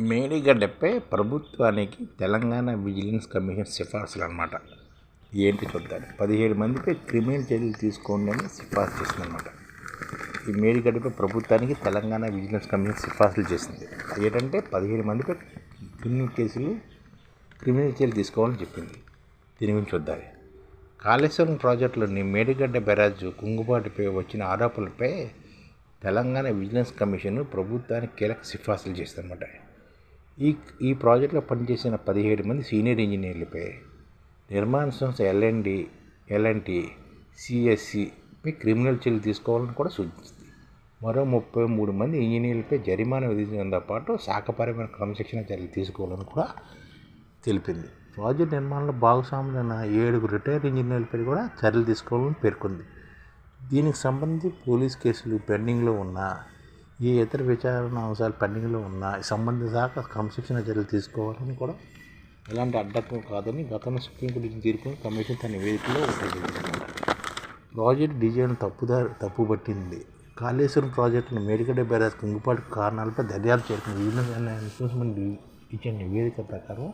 మేడిగడ్డపై ప్రభుత్వానికి Telangana vigilance commission సిఫార్సులు అన్నమాట ఏంటి చూద్దాం. పదిహేడు మందిపై క్రిమినల్ చర్యలు తీసుకోండి అని సిఫార్సు చేసిందనమాట ఈ మేడిగడ్డపై ప్రభుత్వానికి తెలంగాణ విజిలెన్స్ కమిషన్ సిఫార్సులు చేసింది. ఏంటంటే పదిహేడు మందిపై క్రిమినల్ కేసులు క్రిమినల్ చర్యలు తీసుకోవాలని చెప్పింది. దీని గురించి చూద్దాం. కాళేశ్వరం ప్రాజెక్టులోని మేడిగడ్డ బెరాజు కుంగుబాటుపై వచ్చిన ఆరోపణలపై తెలంగాణ విజిలెన్స్ కమిషన్ ప్రభుత్వానికి కీలక సిఫార్సులు చేస్తుందన్నమాట ఈ ఈ ప్రాజెక్టులో పనిచేసిన పదిహేడు మంది సీనియర్ ఇంజనీర్లపై నిర్మాణ సంస్థ ఎల్ఎన్డి ఎల్ఎన్టీ సిఎస్సిపై క్రిమినల్ చర్యలు తీసుకోవాలని కూడా సూచించింది. మరో ముప్పై మూడు మంది ఇంజనీర్లపై జరిమానా విధించడంతో పాటు శాఖపరమైన క్రమశిక్షణ చర్యలు తీసుకోవాలని కూడా తెలిపింది. ప్రాజెక్ట్ నిర్మాణంలో భాగస్వాములైన ఏడుగురు రిటైర్డ్ ఇంజనీర్లపై కూడా చర్యలు తీసుకోవాలని పేర్కొంది. దీనికి సంబంధించి పోలీస్ కేసులు పెండింగ్లో ఉన్న ఈ ఇతర విచారణ అంశాలు పెండింగ్లో ఉన్న సంబంధిత శాఖ క్రమశిక్షణ చర్యలు తీసుకోవాలని కూడా ఎలాంటి అడ్డంకం కాదని గతంలో సుప్రీంకోర్టు తీర్పును కమిషన్ తన నివేదికలో ఉల్లేఖించింది ప్రాజెక్ట్ డిజైన్ తప్పుదారి తప్పుపట్టింది. కాళేశ్వరం ప్రాజెక్టును మేడిగడ్డ బ్యారేజ్ కుంగుపాటు కారణాలపై దర్యాప్తు చేసిన విజిలెన్స్ ఎన్ఫోర్స్మెంట్ ఇచ్చిన నివేదిక ప్రకారం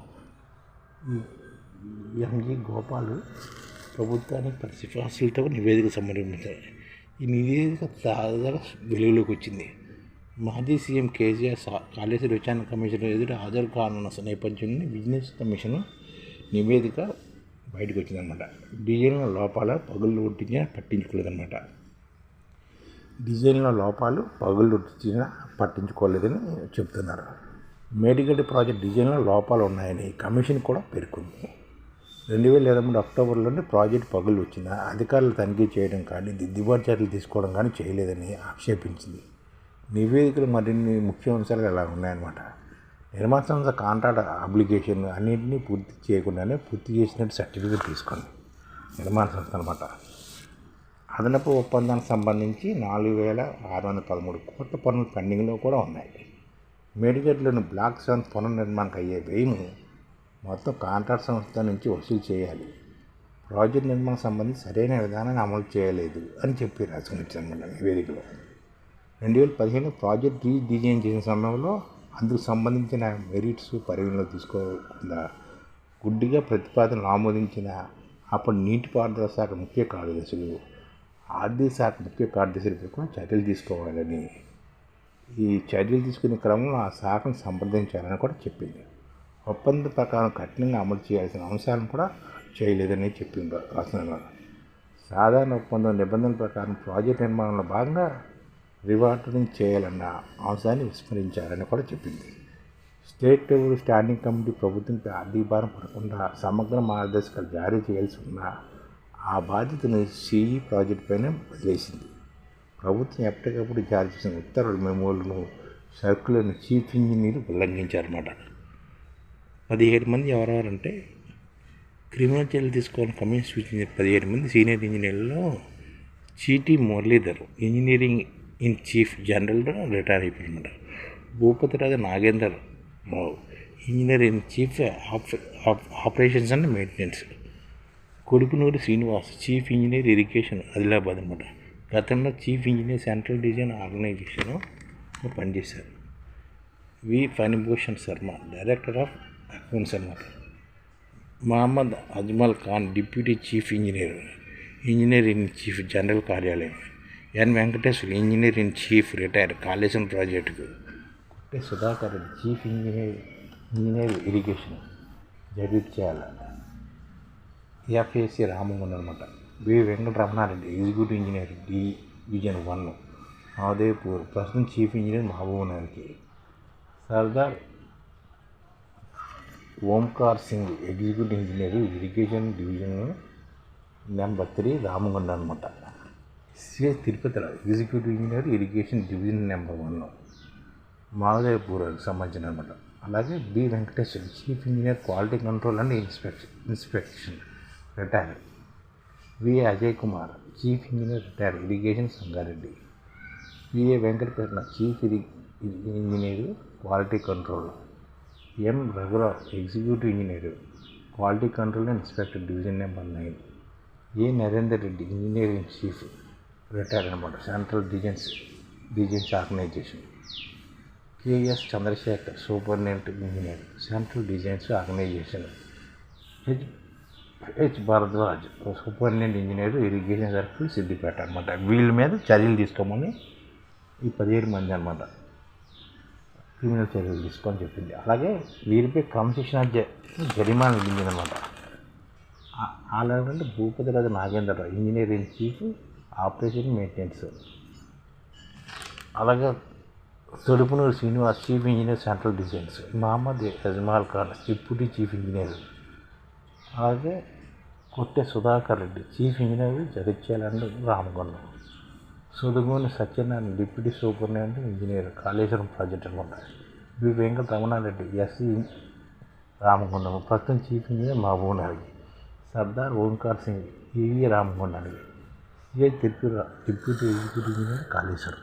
ఎంజి ఎంజీ గోపాల్ ప్రభుత్వానికి పలు సిఫార్సులతో నివేదిక సమర్పించారు. ఈ నివేదిక తాజాగా వెలుగులోకి వచ్చింది. మాజీ సీఎం కేసీఆర్ కాళేశ్వర విచారణ కమిషన్ ఎదుట హాజరు కానున్న నేపథ్యంలో బిజినెస్ కమిషన్ నివేదిక బయటకు వచ్చిందనమాట డిజైన్ల లోపాల పగులు ఒట్టించిన పట్టించుకోలేదన్నమాట. డిజైన్ల లోపాలు పగులు ఒట్టించిన పట్టించుకోలేదని చెప్తున్నారు మేడిగడ్డ ప్రాజెక్ట్ డిజైన్లో లోపాలు ఉన్నాయని కమిషన్ కూడా పేర్కొంది. రెండు వేల ఇరవై మూడు అక్టోబర్లోనే ప్రాజెక్ట్ పగులు వచ్చిన అధికారులు తనిఖీ చేయడం కానీ దిద్దుబాటు చర్యలు తీసుకోవడం కానీ చేయలేదని ఆక్షేపించింది. నివేదికలు మరిన్ని ముఖ్య అంశాలు ఇలా ఉన్నాయన్నమాట. నిర్మాణ సంస్థ కాంట్రాక్ట్ అప్లికేషన్ అన్నింటినీ పూర్తి చేయకుండానే పూర్తి చేసినట్టు సర్టిఫికేట్ తీసుకోండి. నిర్మాణ సంస్థ అనమాట అదనపు ఒప్పందానికి సంబంధించి నాలుగు వేల ఆరు వందల పదమూడు కోట్ల పనులు పెండింగ్లో కూడా ఉన్నాయి. మేడిగడ్లోని బ్లాక్ సెవెన్ పునర్నిర్మాణానికి అయ్యే వ్యయము మొత్తం కాంట్రాక్ట్ సంస్థ నుంచి వసూలు చేయాలి. ప్రాజెక్ట్ నిర్మాణం సంబంధించి సరైన విధానాన్ని అమలు చేయలేదు అని చెప్పి రాసుకునిచ్చారన్నమాట నివేదికలో. రెండు వేల పదిహేను ప్రాజెక్ట్ రీ డిజైన్ చేసిన సమయంలో అందుకు సంబంధించిన మెరిట్స్ పరిగణలో తీసుకోకుండా గుడ్డిగా ప్రతిపాదనలు ఆమోదించిన అప్పుడు నీటిపారుదల శాఖ ముఖ్య కార్యదర్శులు ఆర్థిక శాఖ ముఖ్య కార్యదర్శులపై కూడా చర్యలు తీసుకోవాలని ఈ చర్యలు తీసుకునే క్రమంలో ఆ శాఖను సంప్రదించాలని కూడా చెప్పింది. ఒప్పంద ప్రకారం కఠినంగా అమలు చేయాల్సిన అంశాలను కూడా చేయలేదని చెప్పింది రాసిన సాధారణ ఒప్పందం నిబంధనల ప్రకారం ప్రాజెక్ట్ నిర్మాణంలో భాగంగా రివార్డరింగ్ చేయాలన్న అంశాన్ని విస్మరించారని కూడా చెప్పింది. స్టేట్ లెవెల్ స్టాండింగ్ కమిటీ ప్రభుత్వంపై ఆర్థిక భారం పడకుండా సమగ్ర మార్గదర్శకాలు జారీ చేయాల్సి ఉన్న ఆ బాధ్యతను సిఈ ప్రాజెక్ట్ పైన వదిలేసింది. ప్రభుత్వం ఎప్పటికప్పుడు జారీ చేసిన ఉత్తర్వుల మెమోలను సర్కులను చీఫ్ ఇంజనీర్ ఉల్లంఘించారన్నమాట. పదిహేడు మంది ఎవరెవరంటే క్రిమినల్ చర్యలు తీసుకోవాలని కమిషన్ సూచించిన పదిహేడు మంది senior ఇంజనీర్లలో Cheeti Muralidhar engineering in chief జనరల్గా retire అయిపోయినమాట Bhupathiraju Nagender Rao engineer in chief operations and maintenance. Kodukunuri Srinivas chief engineer irrigation Adilabad అనమాట గతంలో chief engineer central design organisation పనిచేశారు. V. Phanibhushan Sharma director of accounts అనమాట Mohammed Ajmal Khan deputy chief engineer. Engineer in chief general కార్యాలయం. N Venkateshwar engineer in chief retire Kaleshwaram ప్రాజెక్టుకు. Kutte Sudhakar Reddy chief engineer engineer irrigation Jagtial FAC Ramagunda అనమాట V Venkataramanareddy executive engineer D. Division one. Mahadevpur ప్రస్తుతం chief engineer మహబూబ్ నగర్కి Sardar Omkar Singh executive engineer irrigation division number three Ramagunda అనమాట CS తిరుపతిలో executive engineer irrigation division number one మహదేవ్పూర్కి సంబంధించిన అనమాట. అలాగే B Venkateshwara chief engineer quality control and inspection inspection retire V Ajay Kumar chief engineer retire irrigation Sangareddy. VA Venkatakrishna chief ఇరి engineer quality control. M రఘురావు executive engineer quality control and inspector division number nine. A Narender Reddy engineering chief. Retire అనమాట. Central designs designs organisation. KS Chandrashekar superintendent engineer central designs organisation. H H Bharadwaj superintendent engineer irrigation circle Siddipet అనమాట. వీళ్ళ మీద చర్యలు తీసుకోమని ఈ పదిహేడు మంది అనమాట క్రిమినల్ చర్యలు తీసుకొని చెప్పింది. అలాగే వీరిపై క్రమశిక్షణ జరిమానం జరిమానా విధించిందనమాట అలాగే Bhupathi Raju Nagendrarao engineering chief operation maintenance. అలాగే Thodupunuru Srinivas chief engineer central designs Mohammed Ajmal Khan deputy chief engineer. అలాగే Kotte Sudhakar Reddy chief engineer Jagtial and Ramagundam. Sudugoni Satyanarayana deputy superintendent engineer Kaleshwaram project అనమాట V. Venkata Ramanareddy SC Ramagundam ప్రస్తుతం chief engineer Mahabub Nagar Sardar Omkar Singh EV రామగుండానికి CI Tripura deputy executive engineer Kaleshwaram.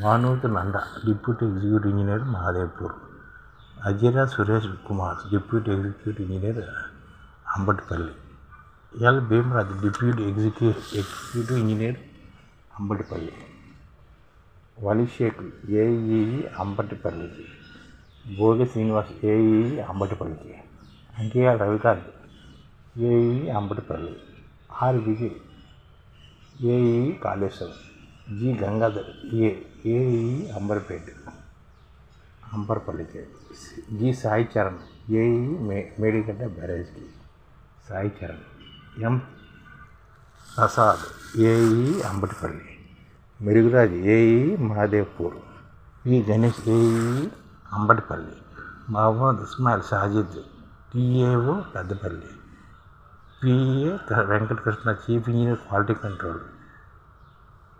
Manavathi Nanda deputy executive engineer Mahadevpur. Ajeera Suresh Kumar deputy executive engineer Ambatipalli. L Bheemraj deputy executive executive engineer Ambatipalli. Valishek AE అంబటిపల్లికి. Bhogi Srinivas AE అంబటిపల్లికి. Ankiyala Ravikanth AE Ambatipalli. R Vijay AE Kaleshwaram G Gangadhar A AE Amberpet అంబర్పల్లికి G Sai Charan AE మే Medigadda బ్యారేజ్కి Sai Charan M Prasad AE Ambatipalli Meruguraju AE Mahadevpur P Ganesh AE Ambatipalli Mohammed Ismail Sajid TAO Peddapalli PA Venkatakrishna chief engineer quality control.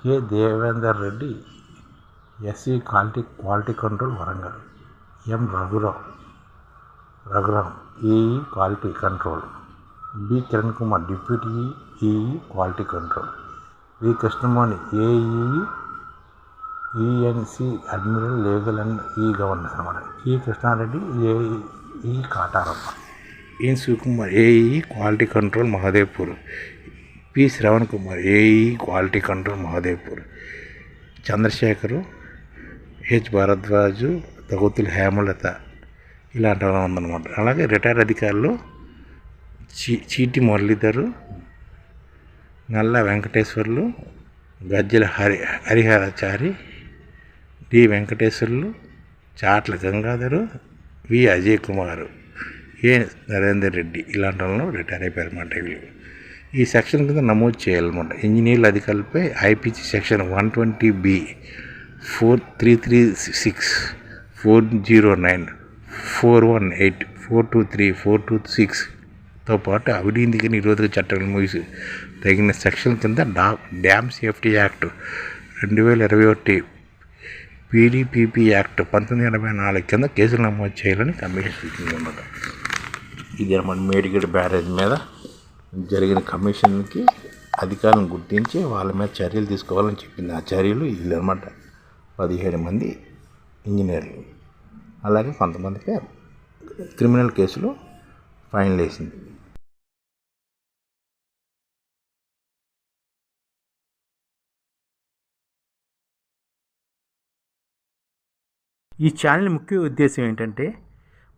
K Devender Reddy SE quality quality control Warangal. M రఘురావు Raghuram EE quality control. B Kiran Kumar deputy EE quality control. V Krishnamohan AE ENC admiral legal and e governance అనమాట E Krishnareddy AE Kataramma. N Shivakumar AE quality control Mahadevpur. P Shravan Kumar AE quality control Mahadevpur. Chandrashekar H Bharadwaj తగుతులు Hemalatha ఇలాంటి వాళ్ళు ఉందన్నమాట అలాగే retire అధికారులు చీ Cheeti Muralidhar Nalla Venkateshwarlu Gajjala Hari Hariharachari D Venkateshwarlu Chatla Gangadhar V Ajay Kumar. A Narender Reddy ఇలాంటి వాళ్ళు retire అయిపోయారు అన్నమాట వీళ్ళు ఈ సెక్షన్ కింద నమోదు చేయాలన్నమాట. ఇంజనీర్ల అధికారులపై IPC section one twenty B four three three six four zero nine four one eight four two three four two సిక్స్తో పాటు అవినీతికి నిరోధక చట్టాలు ముగిసి తగిన సెక్షన్ కింద డా డ్యామ్ సేఫ్టీ యాక్ట్ రెండు వేల ఇరవై ఒకటి పీడీపీపీ యాక్ట్ పంతొమ్మిది ఎనభై నాలుగు కింద కేసులు నమోదు చేయాలని కమిషన్ సూచింది అన్నమాట ఇది అనమాట మేడిగడ్డ బ్యారేజ్ మీద జరిగిన కమిషన్కి అధికారం గుర్తించి వాళ్ళ మీద చర్యలు తీసుకోవాలని చెప్పింది. ఆ చర్యలు వీళ్ళు అనమాట పదిహేడు మంది ఇంజనీర్లు. అలాగే కొంతమందికి క్రిమినల్ కేసులు ఫైనల్ వేసింది ఈ ఛానల్ ముఖ్య ఉద్దేశం ఏంటంటే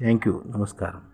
Thank you. నమస్కారం.